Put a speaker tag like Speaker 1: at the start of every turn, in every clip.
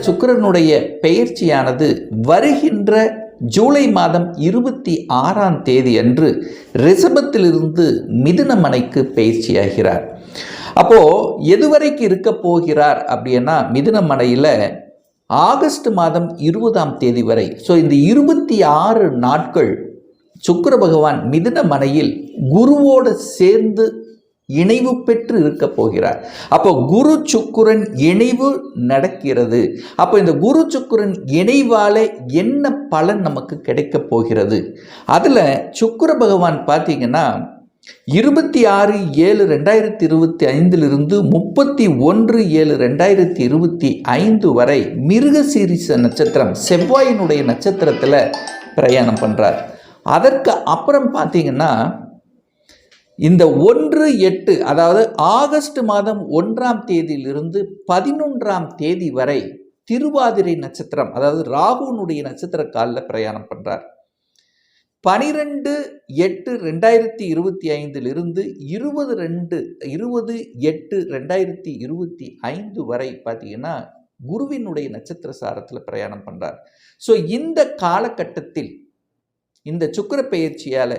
Speaker 1: சுக்கிரனுடைய பெயர்ச்சியானது வருகின்ற ஜூலை மாதம் இருபத்தி ஆறாம் தேதி அன்று ரிஷபத்திலிருந்து மிதுனமனைக்கு பயிற்சியாகிறார் அப்போ எதுவரைக்கு இருக்க போகிறார் அப்படின்னா மிதுனமனையில் ஆகஸ்ட் மாதம் இருபதாம் தேதி வரை. ஸோ இந்த இருபத்தி ஆறு நாட்கள் சுக்கர பகவான் மிதுன மனையில் குருவோடு சேர்ந்து இணைவு பெற்று இருக்க போகிறார். அப்போ குரு சுக்குரன் இணைவு நடக்கிறது. அப்போ இந்த குரு சுக்குரன் இணைவால என்ன பலன் நமக்கு கிடைக்க போகிறது? அதில் சுக்குர பகவான் பார்த்தீங்கன்னா இருபத்தி ஆறு ஏழு ரெண்டாயிரத்தி இருபத்தி ஐந்திலிருந்து முப்பத்தி ஒன்று ஏழு ரெண்டாயிரத்தி இருபத்தி ஐந்து வரை மிருகசீரிச நட்சத்திரம் செவ்வாயினுடைய நட்சத்திரத்தில் பிரயாணம் பண்ணுறார் அதற்கு அப்புறம் பார்த்தீங்கன்னா இந்த ஒன்று எட்டு அதாவது ஆகஸ்ட் மாதம் ஒன்றாம் தேதியிலிருந்து பதினொன்றாம் தேதி வரை திருவாதிரை நட்சத்திரம் அதாவது ராகுனுடைய நட்சத்திர காலில் பிரயாணம் பண்ணுறார் பனிரெண்டு எட்டு ரெண்டாயிரத்தி இருபத்தி ஐந்திலிருந்து இருபது ரெண்டு இருபது எட்டு ரெண்டாயிரத்தி இருபத்தி ஐந்து வரை பார்த்தீங்கன்னா குருவினுடைய நட்சத்திர சாரத்தில் பிரயாணம் பண்ணுறார் ஸோ இந்த காலகட்டத்தில் இந்த சுக்கிர பயிற்சியால்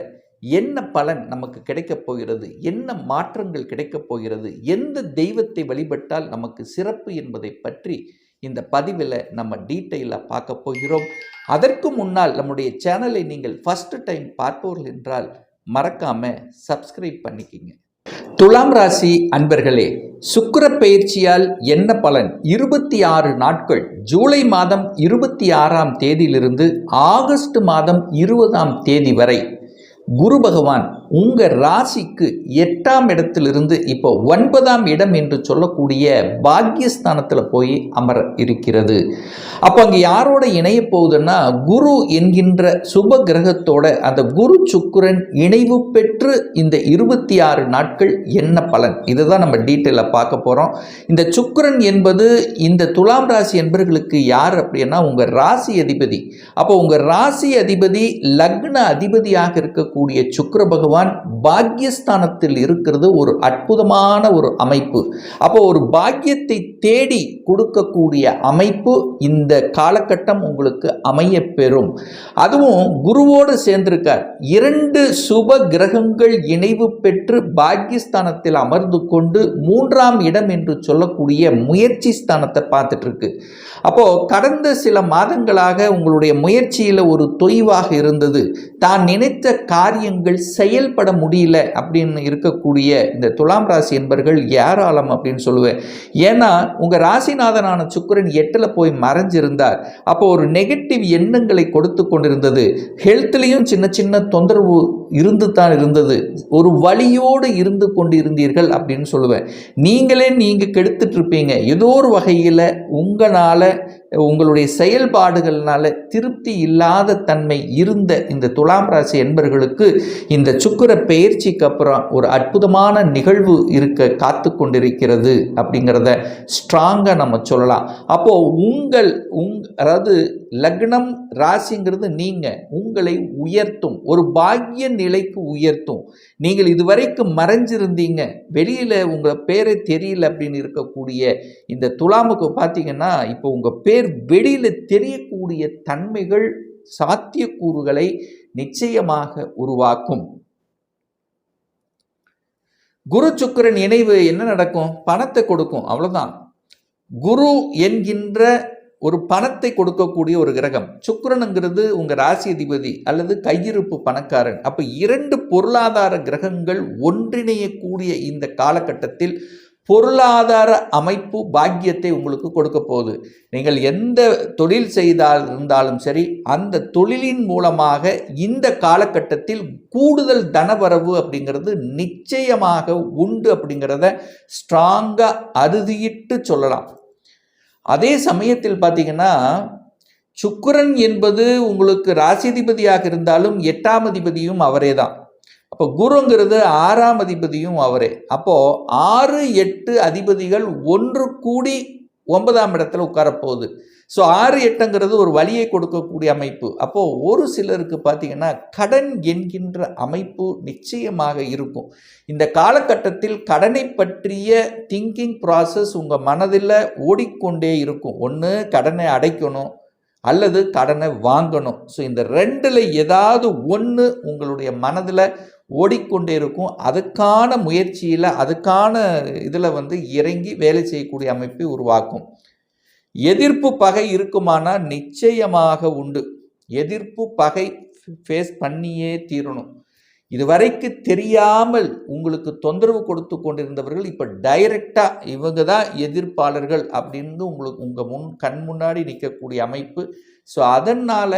Speaker 1: என்ன பலன் நமக்கு கிடைக்கப் போகிறது? என்ன மாற்றங்கள் கிடைக்கப் போகிறது? எந்த தெய்வத்தை வழிபட்டால் நமக்கு சிறப்பு என்பதை பற்றி இந்த பதிவில் நம்ம டீட்டெயிலாக பார்க்க போகிறோம். அதற்கு முன்னால் நம்முடைய சேனலை நீங்கள் ஃபஸ்ட்டு டைம் பார்ப்பவர்கள் என்றால் மறக்காமல் சப்ஸ்கிரைப் பண்ணிக்கிங்க. துலாம் ராசி அன்பர்களே சுக்கர பயிற்சியால் என்ன பலன்? இருபத்தி ஆறு நாட்கள் ஜூலை மாதம் இருபத்தி ஆறாம் தேதியிலிருந்து ஆகஸ்ட் மாதம் இருபதாம் தேதி வரை குரு பகவான் உங்கள் ராசிக்கு எட்டாம் இடத்திலிருந்து இப்போ ஒன்பதாம் இடம் என்று சொல்லக்கூடிய பாக்கியஸ்தானத்தில் போய் அமர இருக்கிறது. அப்போ அங்கே யாரோட இணைய போகுதுன்னா குரு என்கின்ற சுப கிரகத்தோட அந்த குரு சுக்குரன் இணைவு பெற்று இந்த இருபத்தி ஆறு நாட்கள் என்ன பலன்? இதுதான் நம்ம டீட்டெயிலாக பார்க்க போகிறோம் இந்த சுக்குரன் என்பது இந்த துலாம் ராசி என்பவர்களுக்கு யார் அப்படின்னா உங்கள் ராசி அதிபதி. அப்போ உங்கள் ராசி அதிபதி லக்ன அதிபதியாக இருக்கக்கூடிய சுக்கர பகவான் பாக்கியஸ்தானத்தில் இருக்கிறது ஒரு அற்புதமான ஒரு அமைப்பு. அப்போ ஒரு பாக்கியத்தை தேடி கொடுக்கக்கூடிய அமைப்பு இந்த காலகட்டம் உங்களுக்கு அமைய பெறும் அதுவும் குருவோடு சேர்ந்திருக்கார். இரண்டு சுப கிரகங்கள் இணைவு பெற்று பாக்யஸ்தானத்தில் அமர்ந்து கொண்டு மூன்றாம் இடம் என்று சொல்லக்கூடிய முயற்சி ஸ்தானத்தை பார்த்துட்டு இருக்கு அப்போ கடந்த சில மாதங்களாக உங்களுடைய முயற்சியில் ஒரு தொய்வாக இருந்தது. தான் நினைத்த காரியங்கள் செயல் செயல்பட முடியல அப்படின்னு இருக்கக்கூடிய இந்த துலாம் ராசி என்பர்கள் ஏராளம் அப்படின்னு சொல்லுவேன். ஏன்னா உங்கள் ராசிநாதனான சுக்கிரன் எட்டில் போய் மறைஞ்சிருந்தார். அப்போ ஒரு நெகட்டிவ் எண்ணங்களை கொடுத்து கொண்டிருந்தது. ஹெல்த்லேயும் சின்ன சின்ன தொந்தரவு இருந்து தான் இருந்தது. ஒரு வழியோடு இருந்து கொண்டு இருந்தீர்கள் அப்படின்னு சொல்லுவேன். நீங்களே நீங்கள் கெடுத்துட்டு இருப்பீங்க ஏதோ ஒரு வகையில் உங்களால் உங்களுடைய செயல்பாடுகள்னால திருப்தி இல்லாத தன்மை இருந்த இந்த துலாம் ராசி என்பர்களுக்கு இந்த சுக்கிர பயிற்சிக்கு அப்புறம் ஒரு அற்புதமான நிகழ்வு இருக்க காத்து கொண்டிருக்கிறது அப்படிங்கிறத ஸ்ட்ராங்காக நம்ம சொல்லலாம். அப்போது உங்கள் உங் அதாவது லக்னம் ராசிங்கிறது நீங்கள் உங்களை உயர்த்தும். ஒரு பாக்கிய நிலைக்கு உயர்த்தும். நீங்கள் இதுவரைக்கும் மறைஞ்சிருந்தீங்க. வெளியில் உங்களை பேரே தெரியல அப்படின்னு இருக்கக்கூடிய இந்த துலாமுக்கு பார்த்தீங்கன்னா இப்போ உங்கள் பேர் வெளியில் தெரியக்கூடிய தன்மைகள் சாத்தியக்கூறுகளை நிச்சயமாக உருவாக்கும். குரு சுக்கரன் இணைவு என்ன நடக்கும்? பணத்தை கொடுக்கும். அவ்வளோதான் குரு என்கின்ற ஒரு பணத்தை கொடுக்கக்கூடிய ஒரு கிரகம். சுக்கரனுங்கிறது உங்கள் ராசி அதிபதி அல்லது கையிருப்பு பணக்காரன். அப்போ இரண்டு பொருளாதார கிரகங்கள் ஒன்றிணையக்கூடிய இந்த காலகட்டத்தில் பொருளாதார அமைப்பு பாக்கியத்தை உங்களுக்கு கொடுக்க போகுது. நீங்கள் எந்த தொழில் செய்தால் இருந்தாலும் சரி அந்த தொழிலின் மூலமாக இந்த காலகட்டத்தில் கூடுதல் தனவரவு அப்படிங்கிறது நிச்சயமாக உண்டு அப்படிங்கிறத ஸ்ட்ராங்காக அறுதியிட்டு சொல்லலாம். அதே சமயத்தில் பார்த்தீங்கன்னா சுக்கரன் என்பது உங்களுக்கு ராசிதிபதியாக இருந்தாலும் எட்டாம் அதிபதியும் அவரே தான். அப்போ குருங்கிறது ஆறாம் அதிபதியும் அவரே. அப்போது ஆறு எட்டு அதிபதிகள் ஒன்று கூடி ஒன்பதாம் இடத்துல உட்காரப்போகுது. ஸோ ஆறு எட்டுங்கிறது ஒரு வழியை கொடுக்கக்கூடிய அமைப்பு. அப்போது ஒரு சிலருக்கு பார்த்தீங்கன்னா கடன் என்கின்ற அமைப்பு நிச்சயமாக இருக்கும். இந்த காலகட்டத்தில் கடனை பற்றிய திங்கிங் ப்ராசஸ் உங்கள் மனதில் ஓடிக்கொண்டே இருக்கும். ஒன்று கடனை அடைக்கணும் அல்லது கடனை வாங்கணும். ஸோ இந்த ரெண்டில் ஏதாவது ஒன்று உங்களுடைய மனதில் ஓடிக்கொண்டே இருக்கும். அதுக்கான முயற்சியில் அதுக்கான இதில் வந்து இறங்கி வேலை செய்யக்கூடிய அமைப்பை உருவாக்கும். எதிர்ப்பு பகை இருக்குமானால் நிச்சயமாக உண்டு. எதிர்ப்பு பகை ஃபேஸ் பண்ணியே தீரணும். இதுவரைக்கு தெரியாமல் உங்களுக்கு தொந்தரவு கொடுத்து கொண்டிருந்தவர்கள் இப்போ டைரக்டாக இவங்க தான் எதிர்ப்பாளர்கள் அப்படின்னு உங்களுக்கு உங்கள் முன் கண் முன்னாடி நிற்கக்கூடிய அமைப்பு ஸோ அதனால்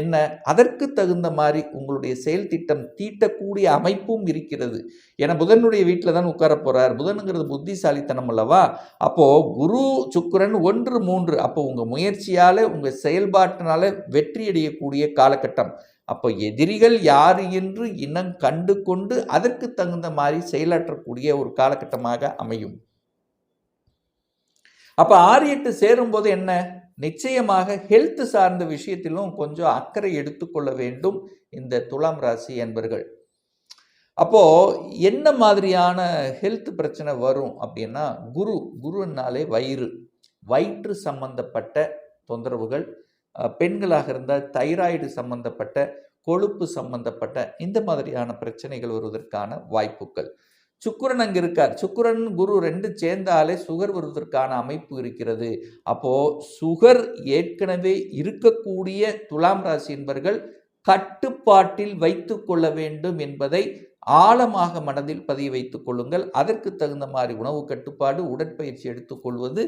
Speaker 1: என்ன? அதற்கு தகுந்த மாதிரி உங்களுடைய செயல் திட்டம் தீட்டக்கூடிய அமைப்பும் இருக்கிறது. ஏன்னா புதனுடைய வீட்டில் தான் உட்கார போகிறார் புதனுங்கிறது புத்திசாலித்தனம் அல்லவா? அப்போது குரு சுக்கரன் ஒன்று மூன்று. அப்போ உங்கள் முயற்சியால் உங்கள் செயல்பாட்டினால் வெற்றியடையக்கூடிய காலகட்டம். அப்போ எதிரிகள் யார் என்று இனம் கண்டு கொண்டு அதற்கு தகுந்த மாதிரி செயலாற்றக்கூடிய ஒரு காலகட்டமாக அமையும். அப்போ ஆறு எட்டு சேரும்போது என்ன? நிச்சயமாக ஹெல்த் சார்ந்த விஷயத்திலும் கொஞ்சம் அக்கறை எடுத்துக்கொள்ள வேண்டும் இந்த துலாம் ராசி என்பர்கள். அப்போது என்ன மாதிரியான ஹெல்த் பிரச்சனை வரும் அப்படின்னா குரு குருனாலே வயிறு. வயிற்று சம்பந்தப்பட்ட தொந்தரவுகள் பெண்களாக இருந்தால் தைராய்டு சம்பந்தப்பட்ட கொழுப்பு சம்பந்தப்பட்ட இந்த மாதிரியான பிரச்சனைகள் வருவதற்கான வாய்ப்புகள். சுக்கிரன் அங்கே இருக்கார். சுக்கிரன் குரு ரெண்டு சேர்ந்தாலே சுகர் வருவதற்கான அமைப்பு இருக்கிறது. அப்போ சுகர் ஏற்கனவே இருக்கக்கூடிய துலாம் ராசி என்பர்கள் கட்டுப்பாட்டில் வைத்து கொள்ள வேண்டும் என்பதை ஆழமாக மனதில் பதிய வைத்துக் கொள்ளுங்கள். அதற்கு தகுந்த மாதிரி உணவு கட்டுப்பாடு உடற்பயிற்சி எடுத்துக்கொள்வது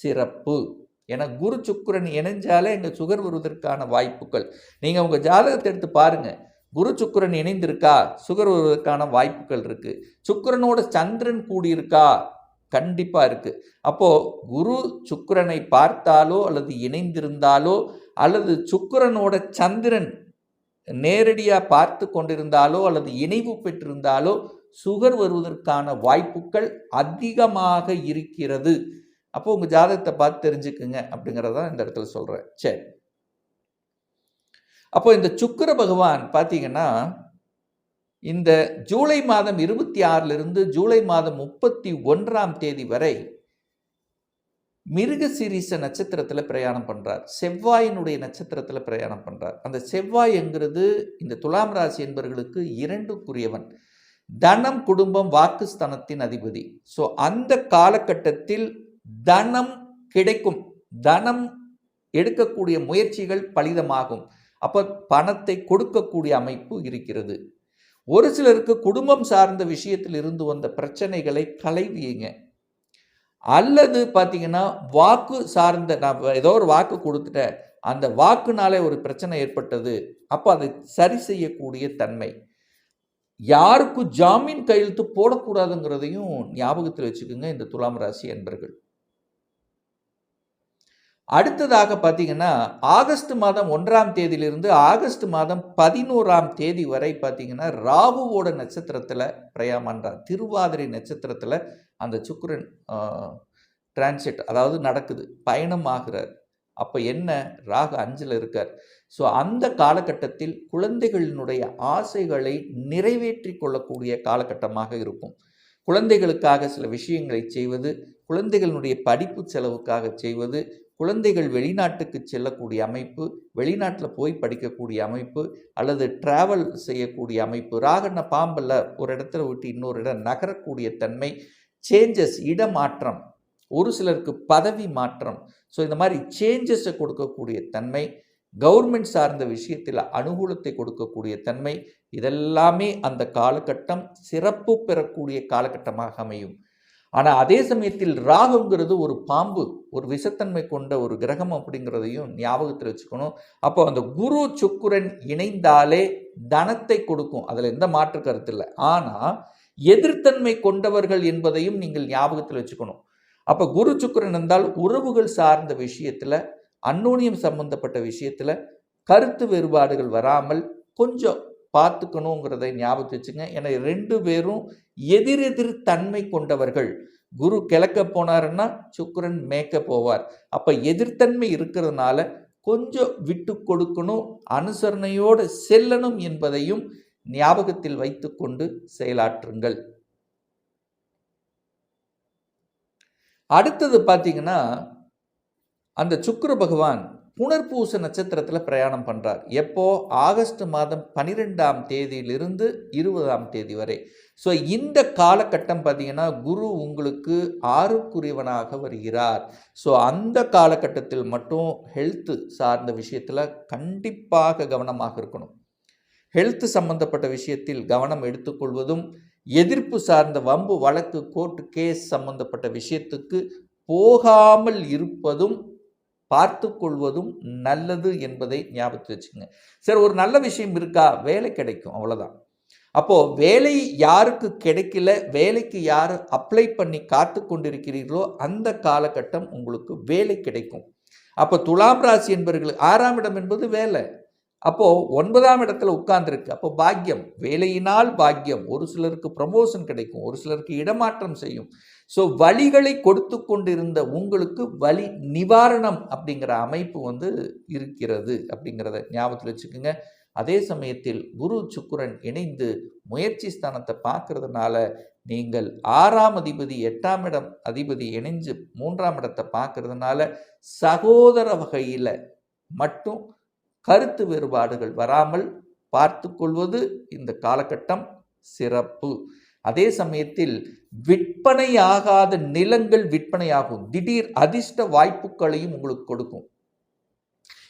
Speaker 1: சிறப்பு. ஏன்னா குரு சுக்கிரன் இணைஞ்சாலே இங்கே சுகர் வருவதற்கான வாய்ப்புகள். நீங்கள் உங்கள் ஜாதகத்தை எடுத்து பாருங்கள் குரு சுக்கிரன் இணைந்திருக்கா? சுகர் வருவதற்கான வாய்ப்புகள் இருக்கு. சுக்கிரனோட சந்திரன் கூடியிருக்கா? கண்டிப்பாக இருக்கு. அப்போது குரு சுக்கரனை பார்த்தாலோ அல்லது இணைந்திருந்தாலோ அல்லது சுக்கரனோட சந்திரன் நேரடியாக பார்த்து கொண்டிருந்தாலோ அல்லது இணைவு பெற்றிருந்தாலோ சுகர் வருவதற்கான வாய்ப்புகள் அதிகமாக இருக்கிறது. அப்போ உங்கள் ஜாதகத்தை பார்த்து தெரிஞ்சுக்குங்க அப்படிங்கிறதான் இந்த இடத்துல சொல்கிறேன் சரி. அப்போ இந்த சுக்கிர பகவான் பார்த்தீங்கன்னா இந்த ஜூலை மாதம் இருபத்தி ஆறிலிருந்து ஜூலை மாதம் முப்பத்தி ஒன்றாம் தேதி வரை மிருகசீரிச நட்சத்திரத்தில் பிரயாணம் பண்ணுறார் செவ்வாயினுடைய நட்சத்திரத்தில் பிரயாணம் பண்ணுறார் அந்த செவ்வாய் என்கிறது இந்த துலாம் ராசி என்பவர்களுக்கு இரண்டுக்குரியவன். தனம் குடும்பம் வாக்குஸ்தானத்தின் அதிபதி. ஸோ அந்த காலகட்டத்தில் தனம் கிடைக்கும். தனம் எடுக்கக்கூடிய முயற்சிகள் பலிதமாகும். அப்போ பணத்தை கொடுக்கக்கூடிய அமைப்பு இருக்கிறது. ஒரு சிலருக்கு குடும்பம் சார்ந்த விஷயத்தில் இருந்து வந்த பிரச்சனைகளை களைவியுங்க. அல்லது பார்த்தீங்கன்னா வாக்கு சார்ந்த நான் ஏதோ ஒரு வாக்கு கொடுத்துட்டேன். அந்த வாக்குனாலே ஒரு பிரச்சனை ஏற்பட்டது. அப்போ அதை சரி செய்யக்கூடிய தன்மை. யாருக்கும் ஜாமீன் கையெழுத்து போடக்கூடாதுங்கிறதையும் ஞாபகத்தில் வச்சுக்கோங்க இந்த துலாம் ராசி என்பர்கள் அடுத்ததாக பார்த்தீங்கன்னா ஆகஸ்ட் மாதம் ஒன்றாம் தேதியிலிருந்து ஆகஸ்ட் மாதம் பதினோராம் தேதி வரை பார்த்தீங்கன்னா ராகுவோட நட்சத்திரத்தில் பிரயாமன்றார் திருவாதிரை நட்சத்திரத்தில் அந்த சுக்கரன் டிரான்சிட் அதாவது நடக்குது. பயணம் ஆகிறார். அப்போ என்ன? ராகு அஞ்சில் இருக்கார். ஸோ அந்த காலகட்டத்தில் குழந்தைகளினுடைய ஆசைகளை நிறைவேற்றி கொள்ளக்கூடிய காலகட்டமாக இருக்கும். குழந்தைகளுக்காக சில விஷயங்களை செய்வது குழந்தைகளுடைய படிப்பு செலவுக்காக செய்வது குழந்தைகள் வெளிநாட்டுக்கு செல்லக்கூடிய அமைப்பு வெளிநாட்டில் போய் படிக்கக்கூடிய அமைப்பு அல்லது டிராவல் செய்யக்கூடிய அமைப்பு ராகண்ண பாம்பில் ஒரு இடத்துல விட்டு இன்னொரு இடம் நகரக்கூடிய தன்மை சேஞ்சஸ் இடமாற்றம் ஒரு சிலருக்கு பதவி மாற்றம். ஸோ இந்த மாதிரி சேஞ்சஸை கொடுக்கக்கூடிய தன்மை கவர்மெண்ட் சார்ந்த விஷயத்தில் அனுகூலத்தை கொடுக்கக்கூடிய தன்மை இதெல்லாமே அந்த காலகட்டம் சிறப்பு பெறக்கூடிய காலகட்டமாக அமையும். ஆனால் அதே சமயத்தில் ராகுங்கிறது ஒரு பாம்பு ஒரு விஷத்தன்மை கொண்ட ஒரு கிரகம் அப்படிங்கிறதையும் ஞாபகத்தில் வச்சுக்கணும். அப்போ அந்த குரு சுக்குரன் இணைந்தாலே தனத்தை கொடுக்கும். அதில் எந்த மாற்று கருத்து இல்லை. ஆனால் எதிர்த்தன்மை கொண்டவர்கள் என்பதையும் நீங்கள் ஞாபகத்தில் வச்சுக்கணும். அப்போ குரு சுக்கிரன் இருந்தால் உறவுகள் சார்ந்த விஷயத்தில் அன்னோனியம் சம்பந்தப்பட்ட விஷயத்தில் கருத்து வேறுபாடுகள் வராமல் கொஞ்சம் பார்த்துக்கணுங்கிறதை ஞாபகத்து வச்சுங்க. ஏன்னா ரெண்டு பேரும் எதிரெதிர் தன்மை கொண்டவர்கள். குரு கிழக்க போனாருன்னா சுக்கரன் மேற்க போவார். அப்போ எதிர்த்தன்மை இருக்கிறதுனால கொஞ்சம் விட்டு கொடுக்கணும் அனுசரணையோடு செல்லணும் என்பதையும் ஞாபகத்தில் வைத்துக்கொண்டு செயலாற்றுங்கள். அடுத்தது பார்த்தீங்கன்னா அந்த சுக்கர பகவான் புனர்பூச நட்சத்திரத்தில் பிரயாணம் பண்ணுறார் எப்போ? ஆகஸ்ட் மாதம் பன்னிரெண்டாம் தேதியிலிருந்து இருபதாம் தேதி வரை. ஸோ இந்த காலகட்டம் பார்த்தீங்கன்னா குரு உங்களுக்கு ஆறுக்குரியவனாக வருகிறார். ஸோ அந்த காலகட்டத்தில் மட்டும் ஹெல்த்து சார்ந்த விஷயத்தில் கண்டிப்பாக கவனமாக இருக்கணும். ஹெல்த் சம்பந்தப்பட்ட விஷயத்தில் கவனம் எடுத்துக்கொள்வதும் எதிர்ப்பு சார்ந்த வம்பு வழக்கு கோர்ட்டு கேஸ் சம்பந்தப்பட்ட விஷயத்துக்கு போகாமல் இருப்பதும் பார்த்து கொள்வதும் நல்லது என்பதை ஞாபகத்தில் வச்சுக்கோங்க. சரி ஒரு நல்ல விஷயம் இருக்கா? வேலை கிடைக்கும் அவ்வளோதான் அப்போது வேலை யாருக்கு கிடைக்கல வேலைக்கு யார் அப்ளை பண்ணி காத்து கொண்டிருக்கிறீர்களோ அந்த காலகட்டம் உங்களுக்கு வேலை கிடைக்கும். அப்போ துலாம் ராசி என்பவர்கள் ஆறாம் இடம் என்பது வேலை. அப்போது ஒன்பதாம் இடத்துல உட்கார்ந்துருக்கு. அப்போ பாக்கியம். வேலையினால் பாக்கியம். ஒரு சிலருக்கு ப்ரமோஷன் கிடைக்கும் ஒரு சிலருக்கு இடமாற்றம் செய்யும். ஸோ வழிகளை கொடுத்து கொண்டிருந்த உங்களுக்கு வழி நிவாரணம் அப்படிங்கிற அமைப்பு வந்து இருக்கிறது அப்படிங்கிறத ஞாபகத்தில் வச்சுக்கோங்க. அதே சமயத்தில் குரு சுக்குரன் இணைந்து முயற்சி ஸ்தானத்தை பார்க்கறதுனால நீங்கள் ஆறாம் அதிபதி எட்டாம் இடம் அதிபதி இணைஞ்சு மூன்றாம் இடத்தை பார்க்கறதுனால சகோதர வகையில் மட்டும் கருத்து வேறுபாடுகள் வராமல் பார்த்து கொள்வது இந்த காலகட்டம் சிறப்பு. அதே சமயத்தில் விற்பனையாகாத நிலங்கள் விற்பனையாகும். திடீர் அதிர்ஷ்ட வாய்ப்புகளையும் உங்களுக்கு கொடுக்கும்.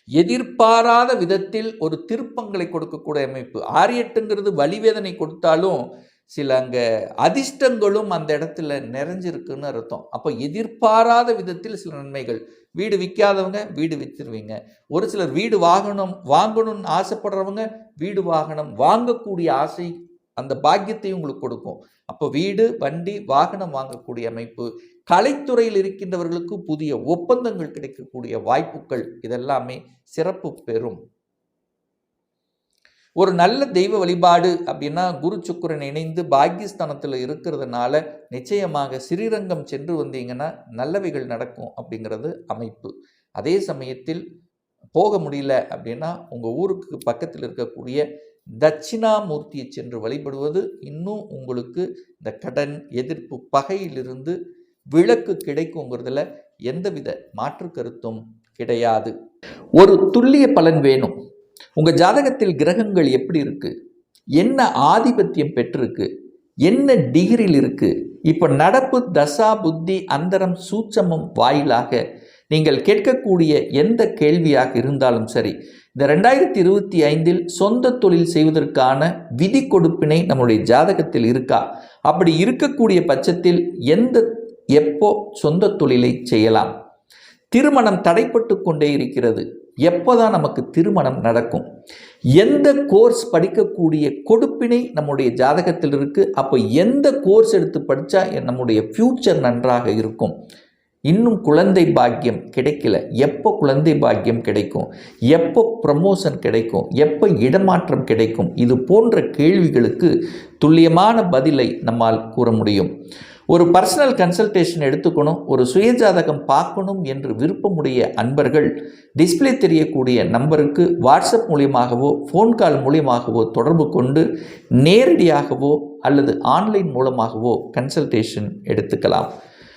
Speaker 1: எதிர்பாராத விதத்தில் ஒரு திருப்பங்களை கொடுக்கக்கூடிய அமைப்பு. ஆரியட்டுங்கிறது வலிவேதனை கொடுத்தாலும் சில அங்கே அதிர்ஷ்டங்களும் அந்த இடத்துல நிறைஞ்சிருக்குன்னு அர்த்தம். அப்போ எதிர்பாராத விதத்தில் சில நன்மைகள். வீடு விற்காதவங்க வீடு விற்றுருவீங்க ஒரு சிலர் வீடு வாகனம் வாங்கணும்னு ஆசைப்படுறவங்க வீடு வாகனம் வாங்கக்கூடிய ஆசை அந்த பாக்கியத்தையும் உங்களுக்கு கொடுக்கும். அப்போ வீடு வண்டி வாகனம் வாங்கக்கூடிய அமைப்பு கலைத்துறையில் இருக்கின்றவர்களுக்கு புதிய ஒப்பந்தங்கள் கிடைக்கக்கூடிய வாய்ப்புகள் இதெல்லாமே சிறப்பு பெறும். ஒரு நல்ல தெய்வ வழிபாடு அப்படின்னா குரு சுக்குரன் இணைந்து பாக்கியஸ்தானத்தில் இருக்கிறதுனால நிச்சயமாக ஸ்ரீரங்கம் சென்று வந்தீங்கன்னா நல்லவைகள் நடக்கும் அப்படிங்கிறது அமைப்பு. அதே சமயத்தில் போக முடியல அப்படின்னா உங்கள் ஊருக்கு பக்கத்தில் இருக்கக்கூடிய தட்சிணாமூர்த்தியை சென்று வழிபடுவது இன்னும் உங்களுக்கு இந்த கடன் எதிர்ப்பு பகையிலிருந்து விளக்கு கிடைக்குங்கிறதுல எந்தவித மாற்று கருத்தும் கிடையாது. ஒரு துல்லிய பலன் வேணும். உங்கள் ஜாதகத்தில் கிரகங்கள் எப்படி இருக்குது என்ன ஆதிபத்தியம் பெற்றிருக்கு? என்ன டிகிரியில் இருக்குது இப்போ நடப்பு தசா புத்தி அந்தரம் சூட்சமம் வாயிலாக நீங்கள் கேட்கக்கூடிய எந்த கேள்வியாக இருந்தாலும் சரி இந்த ரெண்டாயிரத்தி இருபத்தி ஐந்தில் சொந்த தொழில் செய்வதற்கான விதி கொடுப்பினை நம்முடைய ஜாதகத்தில் இருக்கா? அப்படி இருக்கக்கூடிய பட்சத்தில் எந்த எப்போ சொந்த தொழிலை செய்யலாம்? திருமணம் தடைப்பட்டு கொண்டே இருக்கிறது. எப்போதான் நமக்கு திருமணம் நடக்கும்? எந்த கோர்ஸ் படிக்கக்கூடிய கொடுப்பினை நம்முடைய ஜாதகத்தில் இருக்குது அப்போ எந்த கோர்ஸ் எடுத்து படித்தா நம்முடைய ஃப்யூச்சர் நன்றாக இருக்கும்? இன்னும் குழந்தை பாக்கியம் கிடைக்கல. எப்போ குழந்தை பாக்கியம் கிடைக்கும்? எப்போ ப்ரமோஷன் கிடைக்கும்? எப்போ இடமாற்றம் கிடைக்கும்? இது போன்ற கேள்விகளுக்கு துல்லியமான பதிலை நம்மால் கூற முடியும். ஒரு பர்சனல் கன்சல்டேஷன் எடுத்துக்கணும் ஒரு சுயஜாதகம் பார்க்கணும் என்று விருப்பமுடைய அன்பர்கள் டிஸ்பிளே தெரியக்கூடிய நம்பருக்கு வாட்ஸ்அப் மூலியமாகவோ ஃபோன் கால் மூலியமாகவோ தொடர்பு கொண்டு நேரடியாகவோ அல்லது ஆன்லைன் மூலமாகவோ கன்சல்டேஷன் எடுத்துக்கலாம்.